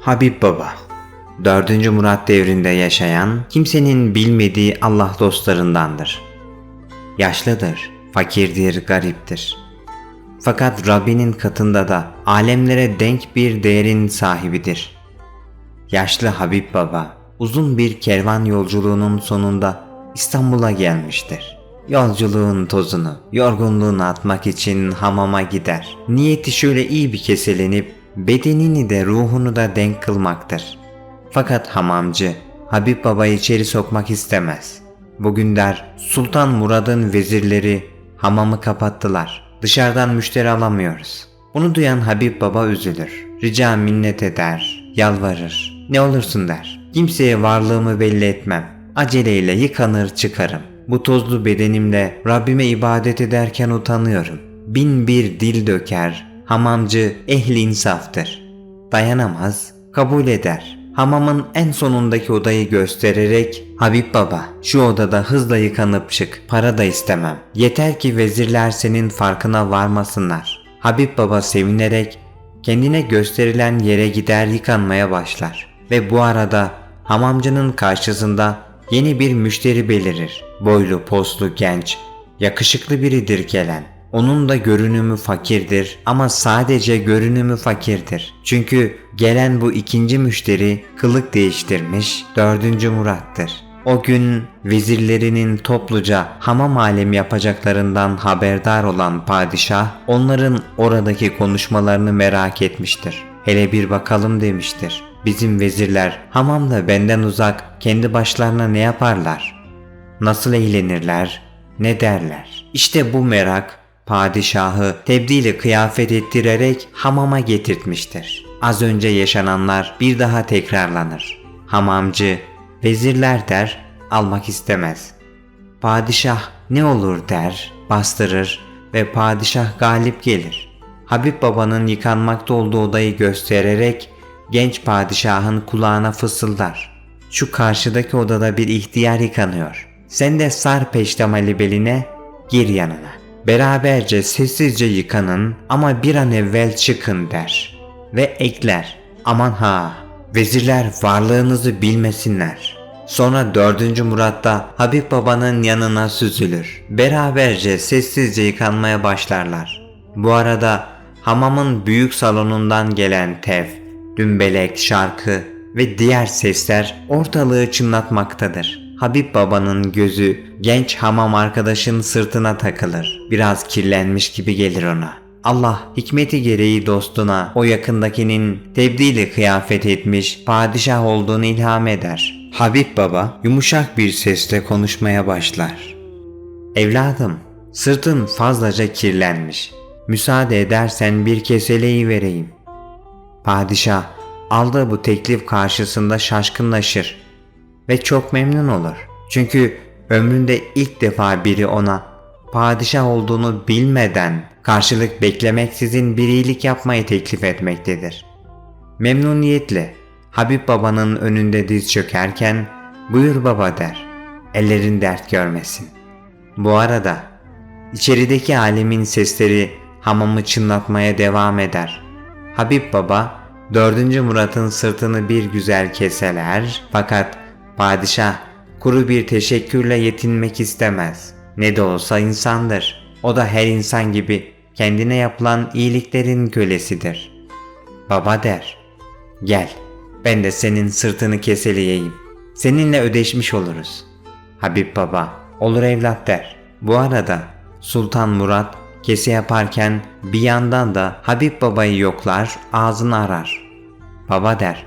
Habib Baba 4. Murat devrinde yaşayan kimsenin bilmediği Allah dostlarındandır. Yaşlıdır, fakirdir, gariptir. Fakat Rabbinin katında da alemlere denk bir değerin sahibidir. Yaşlı Habib Baba uzun bir kervan yolculuğunun sonunda İstanbul'a gelmiştir. Yolculuğun tozunu, yorgunluğunu atmak için hamama gider. Niyeti şöyle iyi bir keselenip bedenini de ruhunu da denk kılmaktır. Fakat hamamcı Habib Baba'yı içeri sokmak istemez. Bugün der Sultan Murad'ın vezirleri hamamı kapattılar. Dışarıdan müşteri alamıyoruz. Bunu duyan Habib Baba üzülür. Rica minnet eder, yalvarır. Ne olursun der. Kimseye varlığımı belli etmem. Aceleyle yıkanır çıkarım. Bu tozlu bedenimle Rabbime ibadet ederken utanıyorum. Bin bir dil döker. Hamamcı ehli insaftır. Dayanamaz, kabul eder. Hamamın en sonundaki odayı göstererek Habib Baba şu odada hızla yıkanıp çık para da istemem. Yeter ki vezirler senin farkına varmasınlar. Habib Baba sevinerek kendine gösterilen yere gider yıkanmaya başlar. Ve bu arada hamamcının karşısında yeni bir müşteri belirir. Boylu poslu genç, yakışıklı biridir gelen. Onun da görünümü fakirdir ama sadece görünümü fakirdir. Çünkü gelen bu ikinci müşteri kılık değiştirmiş dördüncü Murat'tır. O gün vezirlerinin topluca hamam alemi yapacaklarından haberdar olan padişah onların oradaki konuşmalarını merak etmiştir. Hele bir bakalım demiştir. Bizim vezirler hamamda benden uzak kendi başlarına ne yaparlar? Nasıl eğlenirler? Ne derler? İşte bu merak padişahı tebdili kıyafet ettirerek hamama getirtmiştir. Az önce yaşananlar bir daha tekrarlanır. Hamamcı, vezirler der, almak istemez. Padişah ne olur der, bastırır ve padişah galip gelir. Habib babanın yıkanmakta olduğu odayı göstererek genç padişahın kulağına fısıldar. Şu karşıdaki odada bir ihtiyar yıkanıyor. Sen de sar peştemali beline, gir yanına. Beraberce sessizce yıkanın ama bir an evvel çıkın der. Ve ekler. Aman ha, vezirler varlığınızı bilmesinler. Sonra 4. Murat da Habib babanın yanına süzülür. Beraberce sessizce yıkanmaya başlarlar. Bu arada hamamın büyük salonundan gelen tev, dümbelek, şarkı ve diğer sesler ortalığı çınlatmaktadır. Habib babanın gözü genç hamam arkadaşın sırtına takılır. Biraz kirlenmiş gibi gelir ona. Allah hikmeti gereği dostuna o yakındakinin tebdili kıyafet etmiş padişah olduğunu ilham eder. Habib baba yumuşak bir sesle konuşmaya başlar. Evladım, sırtın fazlaca kirlenmiş. Müsaade edersen bir keseleyi vereyim. Padişah aldığı bu teklif karşısında şaşkınlaşır ve çok memnun olur. Çünkü ömründe ilk defa biri ona padişah olduğunu bilmeden karşılık beklemeksizin bir iyilik yapmayı teklif etmektedir. Memnuniyetle Habib babanın önünde diz çökerken buyur baba der. Ellerin dert görmesin. Bu arada içerideki alemin sesleri hamamı çınlatmaya devam eder. Habib baba 4. Murat'ın sırtını bir güzel keseler fakat padişah kuru bir teşekkürle yetinmek istemez. Ne de olsa insandır. O da her insan gibi kendine yapılan iyiliklerin kölesidir. Baba der, gel ben de senin sırtını keseleyeyim. Seninle ödeşmiş oluruz. Habib baba, olur evlat der. Bu arada Sultan Murat kese yaparken bir yandan da Habib babayı yoklar, ağzını arar. Baba der,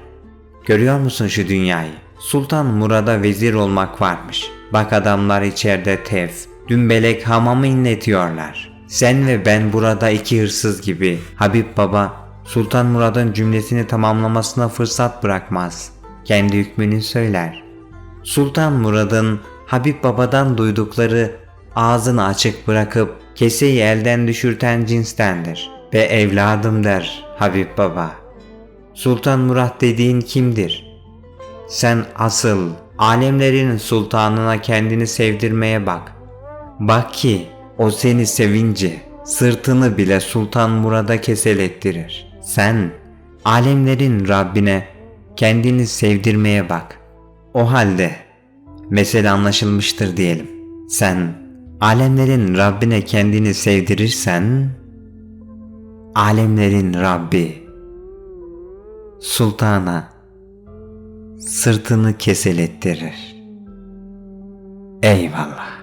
görüyor musun şu dünyayı? Sultan Murad'a vezir olmak varmış. Bak adamlar içeride tev, dümbelek hamamı inletiyorlar. Sen ve ben burada iki hırsız gibi. Habib Baba Sultan Murad'ın cümlesini tamamlamasına fırsat bırakmaz. Kendi hükmünü söyler. Sultan Murad'ın Habib Baba'dan duydukları ağzını açık bırakıp keseyi elden düşürten cinstendir. Ve evladım der Habib Baba. Sultan Murat dediğin kimdir? Sen asıl alemlerin sultanına kendini sevdirmeye bak. Bak ki o seni sevince sırtını bile Sultan Murad'a keselettirir. Sen alemlerin Rabbine kendini sevdirmeye bak. O halde mesele anlaşılmıştır diyelim. Sen alemlerin Rabbine kendini sevdirirsen alemlerin Rabbi sultana sırtını keselettirir. Eyvallah.